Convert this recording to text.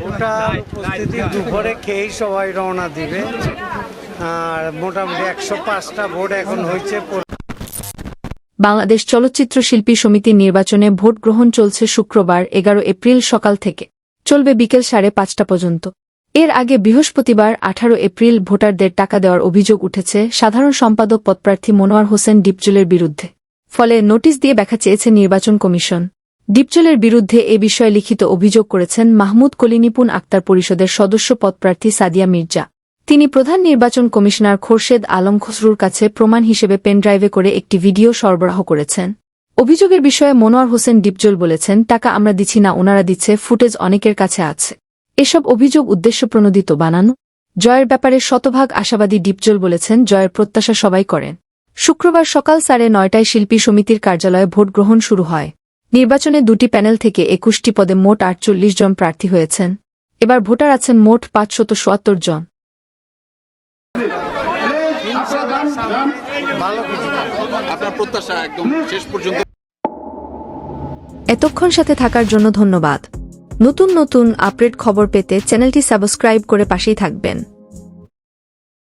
Voter উপস্থিতি দুপুরে খেয়েই সবাই রওনা দিবে। আর মোটামুটি একশো পাঁচটা ভোট এখন হয়েছে। বাংলাদেশ চলচ্চিত্র শিল্পী সমিতির নির্বাচনে ভোট গ্রহণ চলছে শুক্রবার, এগারো এপ্রিল সকাল থেকে। চলবে বিকেল সাড়ে পাঁচটা পর্যন্ত। এর আগে বৃহস্পতিবার, আঠারো এপ্রিল ভোটারদের টাকা দেওয়ার অভিযোগ উঠেছে সাধারণ সম্পাদক পদপ্রার্থী মনোয়ার হোসেন ডিপজুলের বিরুদ্ধে। ফলে নোটিশ দিয়ে দেখা চেয়েছে নির্বাচন কমিশন। ডিপজলের বিরুদ্ধে এ বিষয়ে লিখিত অভিযোগ করেছেন মাহমুদ কলিনিপুন আক্তার পরিষদের সদস্য পদপ্রার্থী সাদিয়া মির্জা। তিনি প্রধান নির্বাচন কমিশনার খোরশেদ আলম খসরুর কাছে প্রমাণ হিসেবে পেনড্রাইভে করে একটি ভিডিও সরবরাহ করেছেন। অভিযোগের বিষয়ে মনোয়ার হোসেন ডিপজল বলেছেন, টাকা আমরা দিচ্ছি না, ওনারা দিচ্ছে, ফুটেজ অনেকের কাছে আছে। এসব অভিযোগ উদ্দেশ্যপ্রণোদিত বানানো। জয়ের ব্যাপারে শতভাগ আশাবাদী ডিপজল বলেছেন, জয়ের প্রত্যাশা সবাই করেন। শুক্রবার সকাল সাড়ে নয়টায় শিল্পী সমিতির কার্যালয়ে ভোট গ্রহণ শুরু হয়। নির্বাচনে দুটি প্যানেল থেকে একুশটি পদে মোট আটচল্লিশ জন প্রার্থী হয়েছেন। এবার ভোটার আছেন মোট পাঁচশত সোয়াত্তর জন। এতক্ষণ সাথে থাকার জন্য ধন্যবাদ। নতুন নতুন আপডেট খবর পেতে চ্যানেলটি সাবস্ক্রাইব করে পাশেই থাকবেন।